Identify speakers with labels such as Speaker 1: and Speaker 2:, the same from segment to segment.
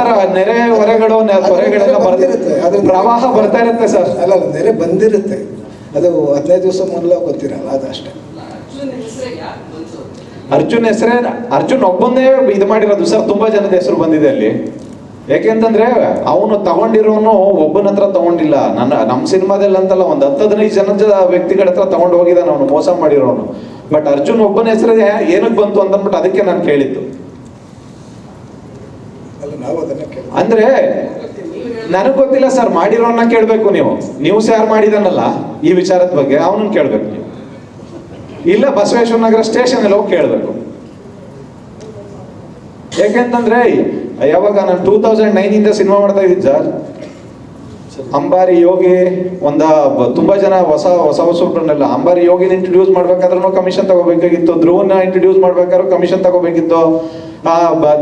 Speaker 1: ಆತರ ನೆರೆ ಹೊರೆಗಳು ಹೊರೆಗಳೆಲ್ಲ ಬರ್
Speaker 2: ಬಂದಿರುತ್ತೆ. ಅದು-
Speaker 1: ಪ್ರವಾಹ ಬರ್ತಾ ಇರುತ್ತೆ ಸರ್.
Speaker 2: ಅಲ್ಲ ನೆರೆ ಬಂದಿರುತ್ತೆ. ಅದು ಹದಿನೈದು ದಿವಸ ಮೊದಲ ಗೊತ್ತಿರಲ್ಲ ಅದಷ್ಟೇ. ಅಷ್ಟೇ
Speaker 1: ಅರ್ಜುನ್ ಹೆಸರೇ ಅರ್ಜುನ್ ಒಬ್ಬನೇ ಇದು ಮಾಡಿರೋದು ಸರ್ ತುಂಬಾ ಜನದ ಹೆಸರು ಬಂದಿದೆ ಅಲ್ಲಿ. ಯಾಕೆಂತಂದ್ರೆ ಅವನು ತಗೊಂಡಿರೋನು ಒಬ್ಬನ ಹತ್ರ ತಗೊಂಡಿಲ್ಲ. ನನ್ನ ನಮ್ಮ ಸಿನಿಮಾದಲ್ಲಿ ಅಂತಲ್ಲ ಒಂದು ಹತ್ತು ಹದಿನೈದು ಜನದ ವ್ಯಕ್ತಿಗಳ ಹತ್ರ ತಗೊಂಡು ಹೋಗಿದ್ದಾನೆ ಅವನು ಮೋಸ ಮಾಡಿರೋನು. ಬಟ್ ಅರ್ಜುನ್ ಒಬ್ಬನ ಹೆಸರೇ ಏನಕ್ಕೆ ಬಂತು ಅಂತಂದ್ಬಿಟ್ಟು ಅದಕ್ಕೆ ನಾನು ಕೇಳಿದ್ದು
Speaker 2: ಅಲ್ಲ ನಾವು ಅದನ್ನ ಕೇಳಿ
Speaker 1: ಅಂದ್ರೆ ನನಗ್ ಗೊತ್ತಿಲ್ಲ ಸರ್ ಮಾಡಿರೋನ್ನ ಕೇಳ್ಬೇಕು ನೀವು. ನ್ಯೂಸ್ ಯಾರು ಮಾಡಿದನಲ್ಲ ಈ ವಿಚಾರದ ಬಗ್ಗೆ, ಅವನನ್ನ ಕೇಳ್ಬೇಕು ನೀವು. ಇಲ್ಲ ಬಸವೇಶ್ವರ ನಗರ ಸ್ಟೇಷನ್ ಅಲ್ಲಿ ಹೋಗಿ ಕೇಳ್ಬೇಕು. ಯಾಕೆಂತಂದ್ರೆ, ಯಾವಾಗ ನಾನು ಟೂ ತೌಸಂಡ್ ನೈನ್ ಇಂದ ಸಿನಿಮಾ ಮಾಡ್ತಾ ಇದ್ದೀನಿ ಸರ್ ಅಂಬಾರಿ ಯೋಗಿ ಒಂದ ತುಂಬಾ ಜನ ಹೊಸ ಹೊಸ ಹೊಸಬ್ರನ್ನೆಲ್ಲ ಅಂಬಾರಿ ಯೋಗಿನ ಇಂಟ್ರೊಡ್ಯೂಸ್ ಮಾಡ್ಬೇಕಾದ್ರೂ ಕಮಿಷನ್ ತಗೋಬೇಕಾಗಿತ್ತು ಧ್ರುವನ ಇಂಟ್ರೊಡ್ಯೂಸ್ ಮಾಡ್ಬೇಕಾದ್ರೂ ಕಮಿಷನ್ ತಗೋಬೇಕಿತ್ತು. ಆ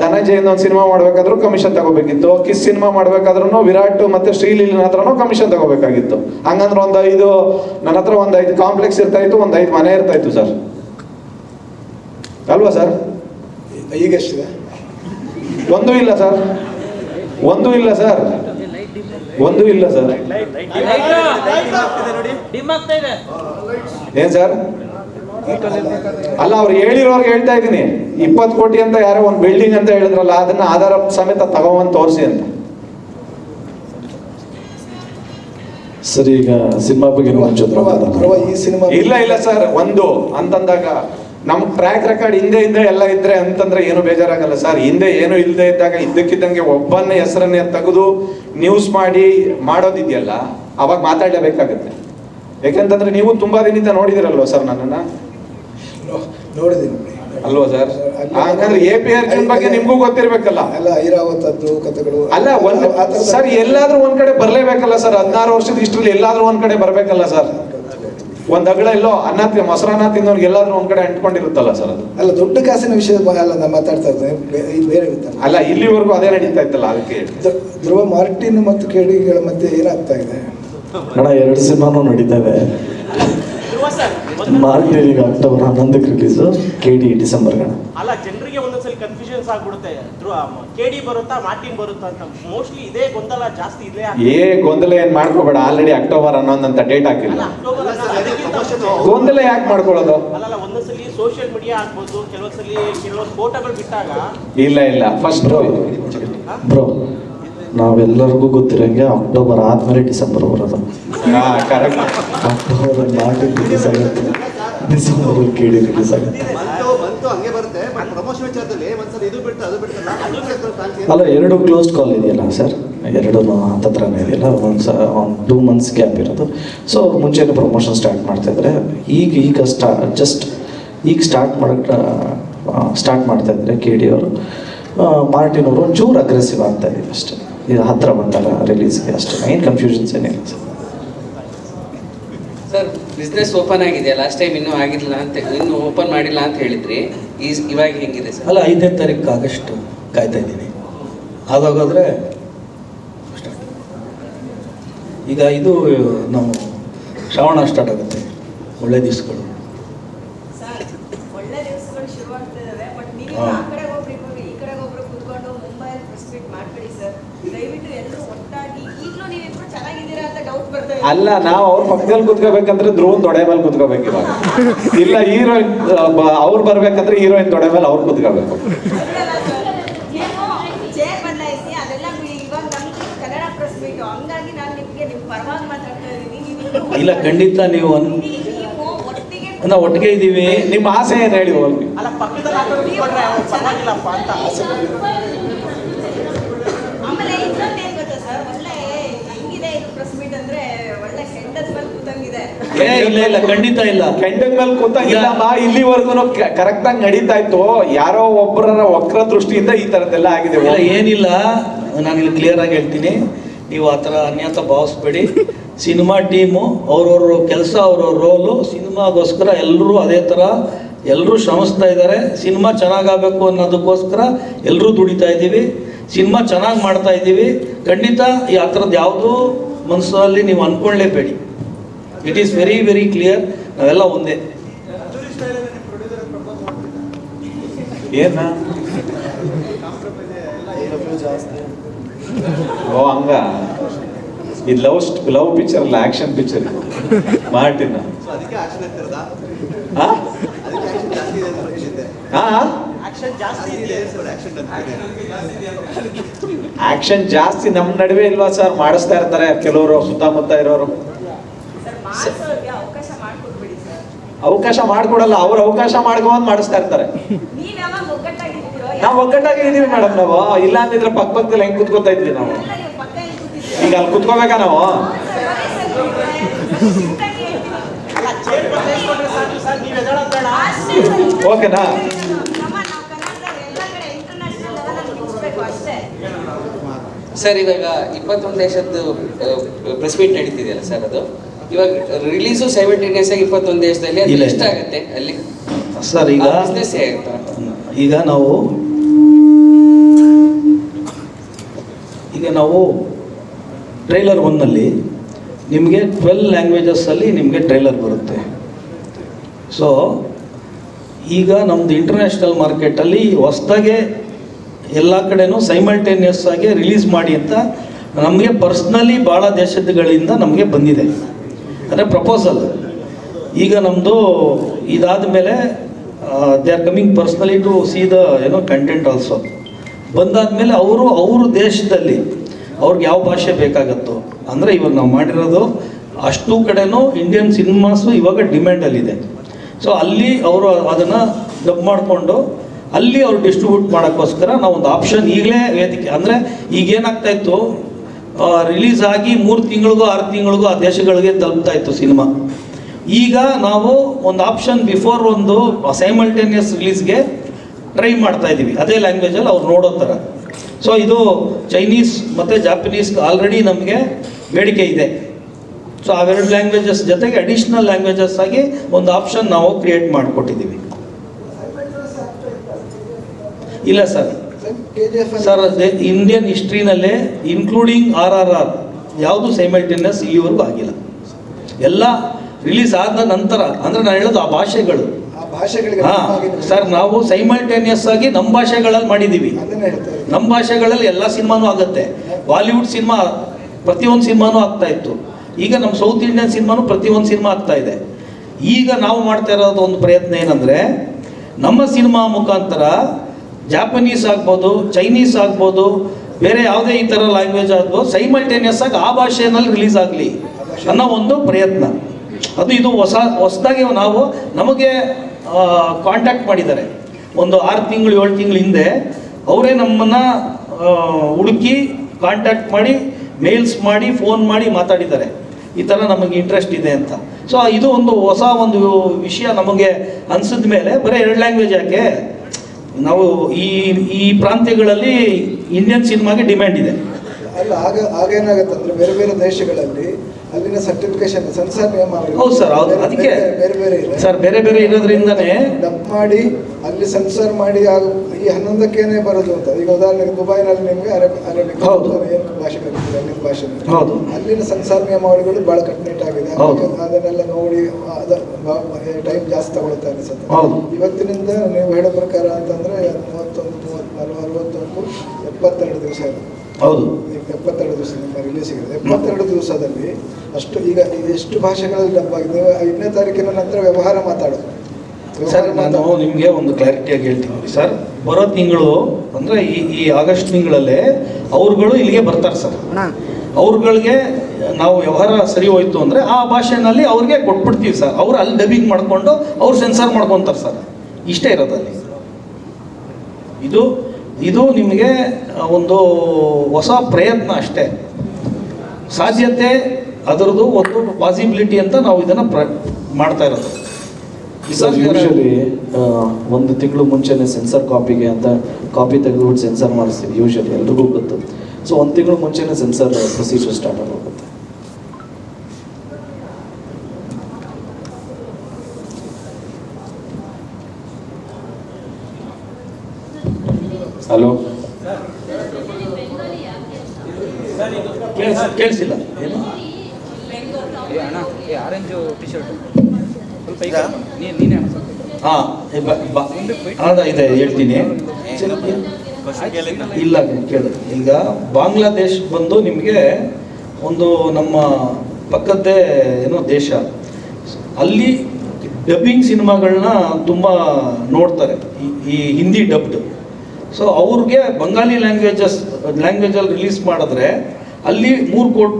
Speaker 1: ಧನಂಜಯ ಒಂದು ಸಿನಿಮಾ ಮಾಡ್ಬೇಕಾದ್ರೂ ಕಮಿಷನ್ ತಗೋಬೇಕಿತ್ತು. ಕಿಸ್ ಸಿನಿಮಾ ಮಾಡ್ಬೇಕಾದ್ರೂ ವಿರಾಟ್ ಮತ್ತೆ ಶ್ರೀಲೀಲನ ಹತ್ರನೂ ಕಮಿಷನ್ ತಗೋಬೇಕಾಗಿತ್ತು. ಹಂಗಂದ್ರೆ ಒಂದ್ ಐದು ನನ್ನ ಹತ್ರ ಒಂದ್ ಐದು ಕಾಂಪ್ಲೆಕ್ಸ್ ಇರ್ತಾ ಇತ್ತು ಒಂದ್ ಐದು ಮನೆ ಇರ್ತಾ ಇತ್ತು ಸರ್. ಅಲ್ವಾ ಸರ್?
Speaker 2: ಈಗ ಎಷ್ಟಿದೆ
Speaker 1: ಒಂದು ಇಲ್ಲ ಸರ್. ಒಂದು ಇಲ್ಲ ಸರ್. ಒಂದು ಇಲ್ಲ ಸರ್. ಏನ್ ಸರ್? ಅಲ್ಲ ಅವ್ರು ಹೇಳಿರೋರ್ಗೆ ಹೇಳ್ತಾ ಇದ್ದೀನಿ. ಇಪ್ಪತ್ತು ಕೋಟಿ ಅಂತ ಯಾರೋ ಒಂದು ಬಿಲ್ಡಿಂಗ್ ಅಂತ ಹೇಳಿದ್ರಲ್ಲ ಅದನ್ನ ಆಧಾರ ಸಮೇತ ತಗೋಬಂದು ತೋರಿಸಿ ಅಂತ.
Speaker 3: ಸರಿ ಈಗ ಸಿನಿಮಾ ಬಗ್ಗೆ
Speaker 2: ಈ ಸಿನಿಮಾ
Speaker 1: ಇಲ್ಲ ಇಲ್ಲ ಸರ್ ಒಂದು ಅಂತಂದಾಗ ನಮ್ ಟ್ರ್ಯಾಕ್ ರೆಕಾರ್ಡ್ ಹಿಂದೆ ಹಿಂದೆ ಎಲ್ಲ ಇದ್ರೆ ಅಂತಂದ್ರೆ ಏನು ಬೇಜಾರಾಗಲ್ಲ ಸರ್. ಹಿಂದೆ ಏನು ಇಲ್ಲದೆ ಇದ್ದಾಗ ಇದ್ದಕ್ಕಿದ್ದಂಗೆ ಒಬ್ಬನ ಹೆಸರನ್ನೇ ತೆಗೆದು ನ್ಯೂಸ್ ಮಾಡಿ ಮಾಡೋದಿದೆಯಲ್ಲ ಅವಾಗ ಮಾತಾಡಲೇಬೇಕಾಗತ್ತೆ. ಯಾಕೆಂತಂದ್ರೆ ನೀವು ತುಂಬಾ ದಿನದಿಂದ ನೋಡಿದಿರಲ್ವಾ ಸರ್ ನನ್ನನ್ನ?
Speaker 2: ನೋಡಿದ್ದೀನಿ.
Speaker 1: ಅಲ್ವಾ ಸರ್ ಹಾಗಾದ್ರೆ ಎ ಪಿ ಆರ್ ಬಗ್ಗೆ ನಿಮ್ಗೂ ಗೊತ್ತಿರ್ಬೇಕಲ್ಲ.
Speaker 2: ಅಲ್ಲ ಐರಾವತದ್ದು ಕಥೆಗಳು.
Speaker 1: ಅಲ್ಲ ಒಂದ್ ಸರ್. ಎಲ್ಲಾದ್ರೂ ಒಂದ್ ಕಡೆ ಬರ್ಲೇಬೇಕಲ್ಲ ಸರ್ ಹದಿನಾರು ವರ್ಷದ ಇಷ್ಟರಲ್ಲಿ ಎಲ್ಲಾದ್ರೂ ಒಂದ್ ಕಡೆ ಬರ್ಬೇಕಲ್ಲ ಸರ್ ಒಂದ್ ಅಗಳ ಎಲ್ಲೋ ಅನ್ನ ಮೊಸರನ್ನ ತಿನ್ನೋರ್ಗೆ ಎಲ್ಲಾದ್ರೂ ಒಂದ್ ಕಡೆ ಅಂಟ್ಕೊಂಡಿರುತ್ತಲ್ಲ ಸರ್ ಅದು?
Speaker 2: ಅಲ್ಲ ದೊಡ್ಡ ಕಾಸಿನ ವಿಷಯದ ಬಗ್ಗೆ ಅಲ್ಲ ನಾನು ಮಾತಾಡ್ತಾ ಇದ್ದೇನೆ. ಬೇ- ಇದು ಬೇರೆ
Speaker 1: ಅಲ್ಲ ಇಲ್ಲಿವರೆಗೂ ಅದೇ ನಡೀತಾ ಇತ್ತಲ್ಲ ಅದಕ್ಕೆ.
Speaker 2: ಧ್ರುವ ಮಾರ್ಟಿನ್ ಮತ್ತು ಕೇಳಿಗಳ ಮಧ್ಯೆ ಏನಾಗ್ತಾ ಇದೆ?
Speaker 3: ಅಣ್ಣ ಎರಡು ಸಿನಿಮಾನು ನಡೀತಾ ಇದೆ.
Speaker 4: ಧ್ರುವ
Speaker 3: ಮಾರ್ಟಿನ್ ಈಗ ಅಕ್ಟೋಬರ್ ಹನ್ನೊಂದಕ್ಕೆ ರಿಲೀಸು ಕೆ ಡಿ ಡಿಸೆಂಬರ್ ಗಣ
Speaker 4: ಅಲ್ಲ ಜನರಿಗೆ ಒಂದೊಂದ್ಸಲಿ ಕನ್ಫ್ಯೂಷನ್ಸ್ ಆಗ್ಬಿಡುತ್ತೆ. ಕೆ ಡಿ ಬರುತ್ತಾ ಮಾರ್ಟಿನ್ ಬರುತ್ತಾ ಅಂತ. ಮೋಸ್ಟ್ಲಿ ಇದೇ ಗೊಂದಲ ಜಾಸ್ತಿ ಇದೆ.
Speaker 1: ಏ ಗೊಂದಲ ಏನ್ ಮಾಡ್ಕೋಬೇಡ. ಆಲ್ರೆಡಿ ಅಕ್ಟೋಬರ್ ಹನ್ನೊಂದು ಅಂತ ಡೇಟ್ ಹಾಕಿಲ್ಲ. ಗೊಂದಲ ಯಾಕೆ ಮಾಡ್ಕೊಳ್ಳೋದು?
Speaker 4: ಅಲ್ಲಲ್ಲ ಒಂದೊಂದ್ಸಲಿ ಸೋಷಿಯಲ್ ಮೀಡಿಯಾ ಆಗ್ಬೋದು ಕೆಲವೊಂದ್ಸಲಿ ಕೆಲವೊಂದು ಫೋಟೋಗಳು ಬಿಟ್ಟಾಗ
Speaker 1: ಇಲ್ಲ ಇಲ್ಲ. ಫಸ್ಟ್
Speaker 3: ಬ್ರೋ ನಾವೆಲ್ಲರಿಗೂ ಗೊತ್ತಿರಂಗೆ ಅಕ್ಟೋಬರ್ ಆದ್ಮೇಲೆ ಡಿಸೆಂಬರ್ ಬರೋದು.
Speaker 1: ಕರೆಕ್ಟ್
Speaker 3: ಅಕ್ಟೋಬರ್ ಮಾರ್ಟಿನ್ ರಿಲೀಸ್ ಆಗುತ್ತೆ. ಡಿಸೆಂಬರ್ ಕೆ ಡಿ ರಿಲೀಸ್ ಆಗುತ್ತೆ ಅಲ್ಲ ಎರಡು ಕ್ಲೋಸ್ ಕಾಲ್ ಇದೆಯಲ್ಲ ಸರ್ ಎರಡು ಹತ್ತತ್ರನೇ ಇದೆಯಲ್ಲ ಒಂದು ಸ ಒಂದು ಟೂ ಮಂತ್ಸ್ ಗ್ಯಾಪ್ ಇರೋದು. ಸೊ ಮುಂಚೆನೇ ಪ್ರಮೋಷನ್ ಸ್ಟಾರ್ಟ್ ಮಾಡ್ತಾ ಇದ್ದಾರೆ ಈಗ ಈಗ ಸ್ಟಾ ಜಸ್ಟ್ ಈಗ ಸ್ಟಾರ್ಟ್ ಮಾಡೋಕ್ಕೆ ಸ್ಟಾರ್ಟ್ ಮಾಡ್ತಾ ಇದ್ದಾರೆ ಕೆ ಡಿ ಅವರು ಮಾರ್ಟಿನ್ ಅವರು ಒಂಚೂರು ಅಗ್ರೆಸಿವ್ ಆಗ್ತಾ ಇದೆ ಅಷ್ಟೇ. ಇದು ಹತ್ತಿರ ಬಂದಾಗ ರಿಲೀಸ್ಗೆ ಅಷ್ಟೇ. ಏನು ಕನ್ಫ್ಯೂಷನ್ಸ್ ಏನಿಲ್ಲ ಸರ್.
Speaker 5: ಸರ್ ಬಿಸ್ನೆಸ್ ಓಪನ್ ಆಗಿದೆ. ಲಾಸ್ಟ್ ಟೈಮ್ ಇನ್ನೂ ಆಗಿಲ್ಲ ಅಂತ ಇನ್ನೂ ಓಪನ್ ಮಾಡಿಲ್ಲ ಅಂತ ಹೇಳಿದ್ರಿ. ಈಸ್ ಇವಾಗ ಹೆಂಗಿದೆ ಸರ್?
Speaker 6: ಅಲ್ಲ ಐದನೇ ತಾರೀಕು ಆಗಸ್ಟ್ ಕಾಯ್ತಾ ಇದ್ದೀನಿ. ಆಗೋಗಾದ್ರೆ ಸ್ಟಾರ್ಟ್ ಈಗ ಇದು ನಾವು ಶ್ರಾವಣ ಸ್ಟಾರ್ಟ್ ಆಗುತ್ತೆ. ಒಳ್ಳೆ ದಿವಸಗಳು.
Speaker 7: ಹಾಂ ಒಳ್ಳೆ ದಿವಸಗಳು ಶುರು ಆಗ್ತಿದಾವೆ ಬಟ್ ನೀವು
Speaker 6: ಹಾ.
Speaker 7: ಆ ಕಡೆ ಒಬ್ರು ಇಬ್ರು ಈ ಕಡೆ ಒಬ್ರು ಕೂತ್ಕೊಂಡು ಮುಂಬೈಯಲ್ಲಿ ಪ್ರೆಸ್ ಮೀಟ್ ಮಾಡ್ಬೇಡಿ ಸರ್ ದಯವಿಟ್ಟು ಎಲ್ಲರೂ ಒಟ್ಟಾಗಿ ಈಗಲೂ ನೀವಿಬ್ರು ಚೆನ್ನಾಗಿದ್ದೀರಾ ಅಂತ ಡೌಟ್ ಬರ್ತಾ ಇದೆ
Speaker 1: ಅಲ್ಲ ನಾವು ಅವ್ರ ಪಕ್ಕದಲ್ಲಿ ಕುತ್ಕೋಬೇಕಂದ್ರೆ ಧ್ರುವನ್ ತೊಡೆ ಮೇಲೆ ಕುತ್ಕೋಬೇಕು ಇವಾಗ. ಇಲ್ಲ ಹೀರೋಯಿನ್ ಅವ್ರು ಬರ್ಬೇಕಂದ್ರೆ ಹೀರೋಯಿನ್ ತೊಡೆ ಮೇಲೆ ಅವ್ರು ಕುತ್ಕೋಬೇಕು.
Speaker 6: ಇಲ್ಲ ಖಂಡಿತ ನೀವು
Speaker 7: ನಾವು ಒಟ್ಟಿಗೆ
Speaker 6: ಇದ್ದೀವಿ.
Speaker 1: ನಿಮ್ಮ ಆಸೆ ಏನು ಹೇಳಿ ಹೋಗಿ
Speaker 4: ಅಲ್ಲ ಪಕ್ಕದಲ್ಲಿ ಹಾಕೊಂಡು ಕೂತ್ಕೊಂಡ್ರೆ ಅವ್ರು ಪರವಾಗಿಲ್ಲಪ್ಪ ಅಂತ
Speaker 7: ಆಮೇಲೆ ಇನ್ನೊಂದು ಏನ್ ಗೊತ್ತಾ ಸರ್ ಒಳ್ಳೆ ಹೆಂಗಿದೆ ಇದು ಪ್ರೆಸ್ ಮೀಟ್ ಅಂದ್ರೆ ಒಳ್ಳೆ ಸೆಂಟರ್ಸ್ ಮೇಲೆ ಕೂತಂಗಿದೆ
Speaker 6: ಏ ಇಲ್ಲ ಇಲ್ಲ ಖಂಡಿತ ಇಲ್ಲ.
Speaker 1: ಕೆಂಡದ ಮೇಲೆ ಕೂತಾಗಿಲ್ಲಮ್ಮ ಇಲ್ಲಿವರೆಗೂ ಕರೆಕ್ಟ್ ಆಗಿ ನಡೀತಾ ಇತ್ತು ಯಾರೋ ಒಬ್ಬರ ವಕ್ರ ದೃಷ್ಟಿಯಿಂದ ಈ ತರದ್ದೆಲ್ಲ ಆಗಿದೆ.
Speaker 6: ಏನಿಲ್ಲ. ನಾನು ಇಲ್ಲಿ ಕ್ಲಿಯರ್ ಆಗಿ ಹೇಳ್ತೀನಿ. ನೀವು ಆ ಥರ ಅನ್ಯಥ ಭಾವಿಸ್ಬೇಡಿ. ಸಿನಿಮಾ ಟೀಮು ಅವ್ರವ್ರ ಕೆಲಸ ಅವ್ರವ್ರ ರೋಲು ಸಿನಿಮಾಗೋಸ್ಕರ ಎಲ್ಲರೂ ಅದೇ ಥರ ಎಲ್ಲರೂ ಶ್ರಮಿಸ್ತಾ ಇದ್ದಾರೆ. ಸಿನಿಮಾ ಚೆನ್ನಾಗಾಗಬೇಕು ಅನ್ನೋದಕ್ಕೋಸ್ಕರ ಎಲ್ಲರೂ ದುಡಿತಾ ಇದ್ದೀವಿ. ಸಿನಿಮಾ ಚೆನ್ನಾಗಿ ಮಾಡ್ತಾ ಇದ್ದೀವಿ. ಖಂಡಿತ ಈ ಆ ಥರದ್ದು ಯಾವುದೂ ಮನಸ್ಸಲ್ಲಿ ನೀವು ಅಂದ್ಕೊಳ್ಳೇಬೇಡಿ it is very very clear ನಾವೆಲ್ಲ ಒಂದೇ.
Speaker 1: ಏನ?
Speaker 2: ಜಾಸ್ತಿ
Speaker 1: ಓ ಹಂಗ. ಇದು ಲವ್ ಲವ್ ಪಿಕ್ಚರ್ ಅಲ್ಲ ಆಕ್ಷನ್ ಪಿಕ್ಚರ್ ಮಾರ್ಟಿನ್
Speaker 8: ಸೊ ಅದಕ್ಕೆ ಆಕ್ಷನ್ ಆಗ್ತಿರೋದಾ
Speaker 1: ಹಾ
Speaker 8: ಅದಕ್ಕೆ ಜಾಸ್ತಿ
Speaker 1: ನಮ್ಮ ನಡುವೆ ಇಲ್ವಾ ಸರ್? ಮಾಡಿಸ್ತಾ ಇರ್ತಾರೆ ಕೆಲವರು ಸುತ್ತಮುತ್ತ ಇರೋರು.
Speaker 7: ಅವಕಾಶ ಮಾಡಿಕೊಟ್ಬಿಡಿ ಸರ್.
Speaker 1: ಅವಕಾಶ ಮಾಡ್ಕೊಡಲ್ಲ ಅವ್ರು ಅವಕಾಶ ಮಾಡ್ಕೊಂಡ್ ಮಾಡಿಸ್ತಾ ಇರ್ತಾರೆ.
Speaker 7: ನಾವ್ ಯಾವಾಗ ಒಗ್ಗಟ್ಟಾಗಿದ್ದೀರೋ
Speaker 1: ನಾವು ಒಗ್ಗಟ್ಟಾಗಿ ಇದೀವಿ ಮೇಡಮ್ ನಾವು. ಇಲ್ಲ ಅಂದಿದ್ರೆ ಪಕ್ಕ ಪಕ್ಕದಲ್ಲಿ ಹೆಂಗ್ ಕುತ್ಕೋತಾ ಇದ್ವಿ ನಾವು. ಈಗ ಅಲ್ಲಿ ಕುತ್ಕೋಬೇಕ ನಾವು? ಓಕೆನಾ?
Speaker 5: ಸರ್ ಇವಾಗ ಇಪ್ಪತ್ತೊಂದು ದೇಶದ್ದು ಪ್ರೆಸ್ ಮೀಟ್ ನಡೀತಿದೆಯಲ್ಲ ಸರ್ ಅದು? ಇವಾಗ ರಿಲೀಸು ಸೈಮಲ್ಟೇನಿಯಸ್ ಆಗಿ ಇಪ್ಪತ್ತೊಂದು ದೇಶದಲ್ಲಿ ಅದು
Speaker 6: ಎಷ್ಟು
Speaker 5: ಆಗುತ್ತೆ ಅಲ್ಲಿ?
Speaker 6: ಸರ್ ಈಗ
Speaker 5: ಬಿಸ್ನೆಸ್ ಆಗುತ್ತಾ
Speaker 6: ಈಗ ನಾವು ಈಗ ನಾವು ಟ್ರೈಲರ್ ಒನ್ನಲ್ಲಿ ನಿಮಗೆ ಟ್ವೆಲ್ ಲ್ಯಾಂಗ್ವೇಜಸ್ಸಲ್ಲಿ ನಿಮಗೆ ಟ್ರೈಲರ್ ಬರುತ್ತೆ. ಸೊ ಈಗ ನಮ್ಮದು ಇಂಟರ್ನ್ಯಾಷನಲ್ ಮಾರ್ಕೆಟಲ್ಲಿ ಹೊಸ್ದಾಗೆ ಎಲ್ಲ ಕಡೆನೂ ಸೈಮಲ್ಟೇನಿಯಸ್ ಆಗಿ ರಿಲೀಸ್ ಮಾಡಿ ಅಂತ ನಮಗೆ ಪರ್ಸ್ನಲಿ ಭಾಳ ದೇಶಗಳಿಂದ ನಮಗೆ ಬಂದಿದೆ. ಅಂದರೆ ಪ್ರಪೋಸಲ್ ಈಗ ನಮ್ಮದು ಇದಾದ ಮೇಲೆ they are coming personally to see the ಏನೋ ಕಂಟೆಂಟ್ ಆಲ್ಸೋ ಬಂದಾದ ಮೇಲೆ ಅವರು ಅವ್ರ ದೇಶದಲ್ಲಿ ಅವ್ರಿಗೆ ಯಾವ ಭಾಷೆ ಬೇಕಾಗತ್ತೋ. ಅಂದರೆ ಇವಾಗ ನಾವು ಮಾಡಿರೋದು ಅಷ್ಟು ಕಡೆನೂ ಇಂಡಿಯನ್ ಸಿನಿಮಾಸು ಇವಾಗ ಡಿಮ್ಯಾಂಡಲ್ಲಿದೆ ಸೊ ಅಲ್ಲಿ ಅವರು ಅದನ್ನು ಡಬ್ ಮಾಡಿಕೊಂಡು ಅಲ್ಲಿ ಅವ್ರು ಡಿಸ್ಟ್ರಿಬ್ಯೂಟ್ ಮಾಡೋಕ್ಕೋಸ್ಕರ ನಾವು ಒಂದು ಆಪ್ಷನ್ ಈಗಲೇ ವೇದಿಕೆ ಅಂದರೆ ಈಗ ಏನಾಗ್ತಾ ಇತ್ತು ರಿಲೀಸ್ ಆಗಿ ಮೂರು ತಿಂಗಳಿಗೂ ಆರು ತಿಂಗಳಿಗೂ ಆ ದೇಶಗಳಿಗೆ ತಲುಪ್ತಾ ಇತ್ತು ಸಿನಿಮಾ. ಈಗ ನಾವು ಒಂದು ಆಪ್ಷನ್ ಬಿಫೋರ್ ಒಂದು ಸೈಮಲ್ಟೇನಿಯಸ್ ರಿಲೀಸ್ಗೆ ಟ್ರೈ ಮಾಡ್ತಾ ಇದ್ದೀವಿ. ಅದೇ ಲ್ಯಾಂಗ್ವೇಜಲ್ಲಿ ಅವ್ರು ನೋಡೋ ಥರ. ಸೊ ಇದು ಚೈನೀಸ್ ಮತ್ತು ಜಾಪನೀಸ್ ಆಲ್ರೆಡಿ ನಮಗೆ ಬೇಡಿಕೆ ಇದೆ. ಸೊ ಅವೆರಡು ಲ್ಯಾಂಗ್ವೇಜಸ್ ಜೊತೆಗೆ ಅಡಿಷ್ನಲ್ ಲ್ಯಾಂಗ್ವೇಜಸ್ ಆಗಿ ಒಂದು ಆಪ್ಷನ್ ನಾವು ಕ್ರಿಯೇಟ್ ಮಾಡಿಕೊಟ್ಟಿದ್ದೀವಿ. ಇಲ್ಲ ಸರ್. ಸರ್ ಇಂಡಿಯನ್ ಹಿಸ್ಟ್ರಿನಲ್ಲೇ ಇನ್ಕ್ಲೂಡಿಂಗ್ ಆರ್ ಆರ್ ಆರ್ ಯಾವುದು ಸೈಮಲ್ಟೇನಿಯಸ್ ಈವರೆಗೂ ಆಗಿಲ್ಲ. ಎಲ್ಲ ರಿಲೀಸ್ ಆದ ನಂತರ ಅಂದರೆ ನಾನು ಹೇಳೋದು ಆ ಭಾಷೆಗಳು. ಹಾಂ ಸರ್ ನಾವು ಸೈಮಲ್ಟೇನಿಯಸ್ ಆಗಿ ನಮ್ಮ ಭಾಷೆಗಳಲ್ಲಿ ಮಾಡಿದ್ದೀವಿ. ನಮ್ಮ ಭಾಷೆಗಳಲ್ಲಿ ಎಲ್ಲ ಸಿನಿಮಾನೂ ಆಗುತ್ತೆ. ಬಾಲಿವುಡ್ ಸಿನಿಮಾ ಪ್ರತಿಯೊಂದು ಸಿನಿಮಾನೂ ಆಗ್ತಾ ಇತ್ತು. ಈಗ ನಮ್ಮ ಸೌತ್ ಇಂಡಿಯನ್ ಸಿನಿಮಾನು ಪ್ರತಿಯೊಂದು ಸಿನಿಮಾ ಆಗ್ತಾ ಇದೆ. ಈಗ ನಾವು ಮಾಡ್ತಾ ಇರೋದು ಒಂದು ಪ್ರಯತ್ನ ಏನಂದರೆ ನಮ್ಮ ಸಿನಿಮಾ ಮುಖಾಂತರ ಜಾಪನೀಸ್ ಆಗ್ಬೋದು ಚೈನೀಸ್ ಆಗ್ಬೋದು, ಬೇರೆ ಯಾವುದೇ ಈ ಥರ ಲ್ಯಾಂಗ್ವೇಜ್ ಆಗ್ಬೋದು ಸೈಮಲ್ಟೇನಿಯಸ್ ಆಗಿ ಆ ಭಾಷೆಯಲ್ಲಿ ರಿಲೀಸ್ ಆಗಲಿ ಅನ್ನೋ ಒಂದು ಪ್ರಯತ್ನ. ಅದು ಇದು ಹೊಸ, ಹೊಸದಾಗಿ ನಾವು ನಮಗೆ ಕಾಂಟ್ಯಾಕ್ಟ್ ಮಾಡಿದ್ದಾರೆ. ಒಂದು ಆರು ತಿಂಗಳು, ಏಳು ತಿಂಗಳ ಹಿಂದೆ ಅವರೇ ನಮ್ಮನ್ನು ಹುಡುಕಿ ಕಾಂಟ್ಯಾಕ್ಟ್ ಮಾಡಿ ಮೇಲ್ಸ್ ಮಾಡಿ ಫೋನ್ ಮಾಡಿ ಮಾತಾಡಿದ್ದಾರೆ. ಈ ಥರ ನಮಗೆ ಇಂಟ್ರೆಸ್ಟ್ ಇದೆ ಅಂತ. ಸೊ ಇದು ಒಂದು ಹೊಸ ಒಂದು ವಿಷಯ ನಮಗೆ ಅನಿಸಿದ ಮೇಲೆ ಬರೀ ಎರಡು ಲ್ಯಾಂಗ್ವೇಜ್ ಯಾಕೆ? ನಾವು ಈ ಈ ಪ್ರಾಂತ್ಯಗಳಲ್ಲಿ ಇಂಡಿಯನ್ ಸಿನಿಮಾಗೆ ಡಿಮ್ಯಾಂಡ್ ಇದೆ
Speaker 2: ಅಲ್ಲ ಆಗ ಆಗೇನಾಗುತ್ತೆ ಅಂದ್ರೆ ಬೇರೆ ಬೇರೆ ದೇಶಗಳಲ್ಲಿ ಅಲ್ಲಿನ ಸರ್ಟಿಫಿಕೇಶನ್ ಸೆನ್ಸಾರ್ ನಿಯಮ.
Speaker 6: ಹೌದು ಸರ್ ಹೌದು ಅದಕ್ಕೆ
Speaker 2: ಬೇರೆ ಬೇರೆ ಇದೆ
Speaker 6: ಸರ್ ಬೇರೆ ಬೇರೆ ಇರೋದ್ರಿಂದನೇ
Speaker 2: ಡಬ್ ಮಾಡಿ ಅಲ್ಲಿ ಸೆನ್ಸರ್ ಮಾಡಿ ಈ ಹನ್ನೊಂದಕ್ಕೇನೆ ಬರೋದು ಅಂತ ಈಗ ಉದಾಹರಣೆಗೆ ದುಬೈನಲ್ಲಿ ನಿಮಗೆ ಅರೇಬಿಕ್ ಅರೇಬಿಕ್
Speaker 6: ಹೌದು.
Speaker 2: ಏನು ಭಾಷೆ ಭಾಷೆ
Speaker 6: ಹೌದು.
Speaker 2: ಅಲ್ಲಿನ ಸಂಸಾರ ನಿಯಮಾವಳಿಗಳು ಬಹಳ ಕಟ್ಟುನಿಟ್ಟಾಗಿದೆ. ಅದನ್ನೆಲ್ಲ ನೋಡಿ ಟೈಮ್ ಜಾಸ್ತಿ ತಗೊಳ್ತಾ ಅನಿಸುತ್ತೆ. ಇವತ್ತಿನಿಂದ ನೀವು ಹೇಳೋ ಪ್ರಕಾರ ಅಂತಂದ್ರೆ ಮೂವತ್ತೊಂದು ಮೂವತ್ನಾಲ್ಕು ಅರವತ್ತೊಂದು ಎಪ್ಪತ್ತೆರಡು ದಿವಸ ಇದೆ.
Speaker 6: ಹೌದು.
Speaker 2: ಎಪ್ಪತ್ತೆರಡು ದಿವಸ ನಿಮ್ಮ ರಿಲೀಸ್ ಆಗಿದೆ ಎಪ್ಪತ್ತೆರಡು ದಿವಸದಲ್ಲಿ ಅಷ್ಟು ಈಗ ಎಷ್ಟು ಭಾಷೆಗಳಲ್ಲಿ ಡಬ್ ಆಗಿದೆ. ಐದನೇ ತಾರೀಕಿನ ನಂತರ ವ್ಯವಹಾರ ಮಾತಾಡೋದು.
Speaker 6: ಸರ್ ನಾನು ನಿಮಗೆ ಒಂದು ಕ್ಲಾರಿಟಿಯಾಗಿ ಹೇಳ್ತೀನಿ. ಸರ್ ಬರೋ ತಿಂಗಳು ಅಂದರೆ ಈ ಈ ಆಗಸ್ಟ್ ತಿಂಗಳಲ್ಲೇ ಅವ್ರುಗಳು ಇಲ್ಲಿಗೆ ಬರ್ತಾರೆ ಸರ್. ಅವ್ರುಗಳಿಗೆ ನಾವು ವ್ಯವಹಾರ ಸರಿ ಹೋಯ್ತು ಅಂದರೆ ಆ ಭಾಷೆನಲ್ಲಿ ಅವ್ರಿಗೆ ಕೊಟ್ಬಿಡ್ತೀವಿ ಸರ್. ಅವ್ರು ಅಲ್ಲಿ ಡಬ್ಬಿಂಗ್ ಮಾಡಿಕೊಂಡು ಅವ್ರು ಸೆನ್ಸಾರ್ ಮಾಡ್ಕೊತಾರೆ ಸರ್. ಇಷ್ಟೇ ಇರೋದಲ್ಲಿ. ಇದು ಇದು ನಿಮಗೆ ಒಂದು ಹೊಸ ಪ್ರಯತ್ನ ಅಷ್ಟೇ. ಸಾಧ್ಯತೆ ಅದರದ್ದು ಒಂದು ಪಾಸಿಬಿಲಿಟಿ ಅಂತ ನಾವು ಇದನ್ನು ಪ್ರ ಮಾಡ್ತಾ ಇರೋದು.
Speaker 3: ಯೂಶಲಿ ಒಂದು ತಿಂಗಳು ಮುಂಚೆನೆ ಸೆನ್ಸರ್ ಕಾಪಿಗೆ ಅಂತ ಕಾಪಿ ತೆಗೆದುಬಿಟ್ಟು ಸೆನ್ಸರ್ ಮಾಡಿಸ್ತೀವಿ ಯೂಶಲಿ ಎಲ್ರಿಗೂ ಗೊತ್ತು. ಸೊ ಒಂದು ತಿಂಗಳು ಮುಂಚೆನೇ ಸೆನ್ಸರ್ ಪ್ರೊಸೀಜರ್ ಸ್ಟಾರ್ಟ್ ಆಗೋಗುತ್ತೆ. ಹಲೋ
Speaker 6: ಕೇಳಿಸ್ ಕೇಳಿಸಿಲ್ಲ. ಏನು
Speaker 9: ಆರೆಂಜು ಟಿ ಶರ್ಟ್ ಸ್ವಲ್ಪ
Speaker 6: ಹಾಂ ಅದ ಇದೆ, ಹೇಳ್ತೀನಿ. ಇಲ್ಲ ಕೇಳಿ. ಈಗ ಬಾಂಗ್ಲಾದೇಶ್ ಬಂದು ನಿಮಗೆ ಒಂದು ನಮ್ಮ ಪಕ್ಕದ್ದೇ ಏನೋ ದೇಶ. ಅಲ್ಲಿ ಡಬ್ಬಿಂಗ್ ಸಿನಿಮಾಗಳನ್ನ ತುಂಬ ನೋಡ್ತಾರೆ. ಈ ಹಿಂದಿ ಡಬ್ಡ್ ಸೊ ಅವ್ರಿಗೆ ಬಂಗಾಲಿ ಲ್ಯಾಂಗ್ವೇಜಸ್ ಲ್ಯಾಂಗ್ವೇಜಲ್ಲಿ ರಿಲೀಸ್ ಮಾಡಿದ್ರೆ ಅಲ್ಲಿ ಮೂರು coat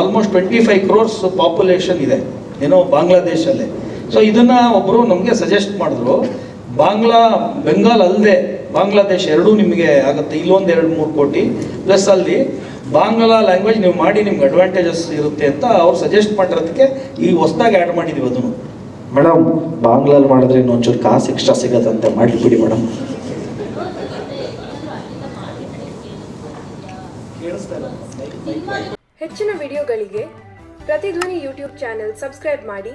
Speaker 6: almost twenty five crores population ಇದೆ. ಏನೋ ಬಾಂಗ್ಲಾದೇಶಲ್ಲೇ ಸೊ ಇದನ್ನ ಒಬ್ಬರು ನಮಗೆ ಸಜೆಸ್ಟ್ ಮಾಡಿದ್ರು. ಬಾಂಗ್ಲಾ ಬೆಂಗಾಲ್ ಅಲ್ಲದೆ ಬಾಂಗ್ಲಾದೇಶ್ ಎರಡೂ ನಿಮಗೆ ಆಗುತ್ತೆ. ಇಲ್ಲೊಂದು ಎರಡು ಮೂರು ಕೋಟಿ. ಪ್ಲಸ್ ಅಲ್ಲಿ ಬಾಂಗ್ಲಾ ಲ್ಯಾಂಗ್ವೇಜ್ ನೀವು ಮಾಡಿ ನಿಮ್ಗೆ ಅಡ್ವಾಂಟೇಜಸ್ ಇರುತ್ತೆ ಅಂತ ಅವ್ರು ಸಜೆಸ್ಟ್ ಮಾಡಿರೋದಕ್ಕೆ ಈ ಹೊಸದಾಗಿ ಆ್ಯಡ್ ಮಾಡಿದ್ದೀವಿ ಅದನ್ನು.
Speaker 3: ಮೇಡಮ್ ಬಾಂಗ್ಲಾಲ್ ಮಾಡಿದ್ರೆ ಇನ್ನೊಂಚೂರು ಕಾಸು ಎಕ್ಸ್ಟ್ರಾ ಸಿಗತ್ತಂತೆ. ಮಾಡಿಬಿಡಿ ಮೇಡಮ್
Speaker 10: ಹೆಚ್ಚಿನ ವಿಡಿಯೋಗಳಿಗೆ ಪ್ರತಿಧ್ವನಿ ಯೂಟ್ಯೂಬ್ ಚಾನೆಲ್ ಸಬ್ಸ್ಕ್ರೈಬ್ ಮಾಡಿ.